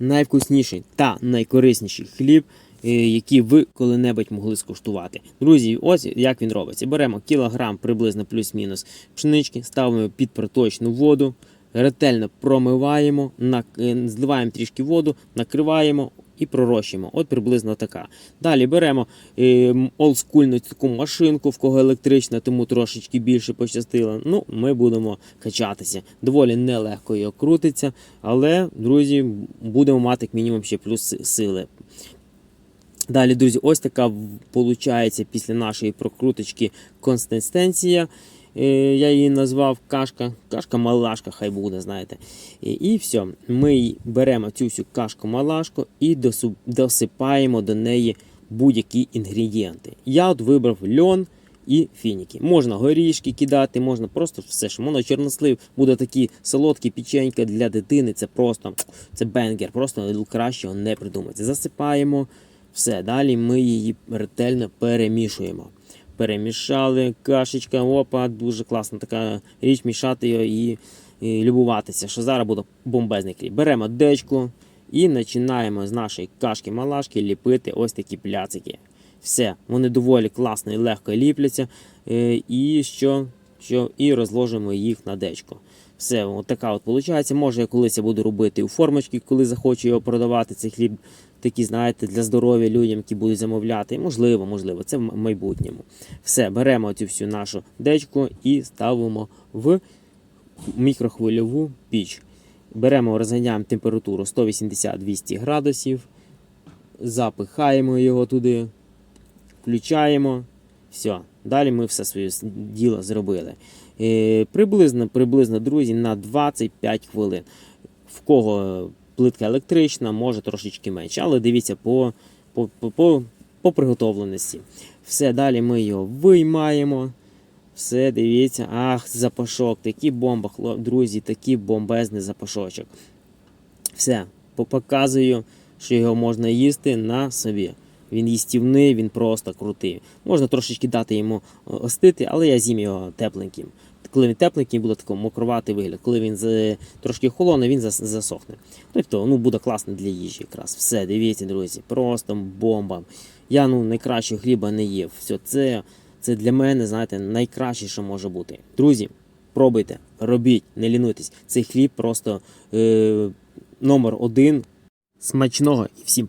найвкусніший та найкорисніший хліб, е, який ви коли-небудь могли скуштувати. Друзі, ось як він робиться. Беремо кілограм приблизно плюс-мінус пшенички, ставимо під проточну воду, ретельно промиваємо, е, зливаємо трішки воду, накриваємо. І пророщуємо. От приблизно така. Далі беремо е, олдскульну таку машинку, в кого електрична, тому трошечки більше пощастило. Ну, ми будемо качатися. Доволі нелегко його крутиться, але, друзі, будемо мати як мінімум ще плюс сили. Далі, друзі, ось така виходить після нашої прокруточки консистенція. Е, Я її назвав кашка, кашка малашка, хай буде, знаєте. І, все. Ми беремо цю всю кашку малашку і досипаємо до неї будь-які інгредієнти. Я от вибрав льон і фініки. Можна горішки кидати, можна просто все, що можна чорнослив, буде такі солодкі печенька для дитини. Це просто це бенгер, просто кращого не придумається. Засипаємо все. Далі ми її ретельно перемішуємо. Перемішали, кашечка, опа, дуже класна така річ, мішати її і, і любуватися, що зараз буде бомбезний хліб. Беремо дечку і починаємо з нашої кашки-малашки ліпити ось такі пляцики. Все, вони доволі класно і легко ліпляться. Е, і що, що і розложимо їх на дечко. Все, от така от виходить. Може, я колись буду робити у формочки, коли захочу його продавати, цей хліб такі, знаєте, для здоров'я людям, які будуть замовляти. Можливо, можливо, це в майбутньому. Все, беремо цю всю нашу дечку і ставимо в мікрохвильову піч. Беремо, розганяємо температуру 180-200 градусів, запихаємо його туди, включаємо. Все, далі ми все своє діло зробили. Е, приблизно, приблизно, друзі, на 25 хвилин. В кого плитка електрична, може трошечки менше, але дивіться по, по, по, по, по приготовленості. Все, далі ми його виймаємо. Все, дивіться, ах, запашок, такий бомба, друзі, такий бомбезний запашочок. Все, показую, що його можна їсти на собі. Він їстівний, він просто крутий. Можна трошечки дати йому е, остити, але я з'їм його тепленьким. Коли він тепленький, буде такий мокроватий вигляд. Коли він з- трошки холодний, він засохне. Тобто, ну буде класно для їжі якраз. Все, дивіться, друзі, просто бомба. Я ну найкращого хліба не їв. Все, це, це для мене, знаєте, найкраще, що може бути. Друзі, пробуйте, робіть, не лінуйтесь. Цей хліб просто е, номер один. Смачного і всім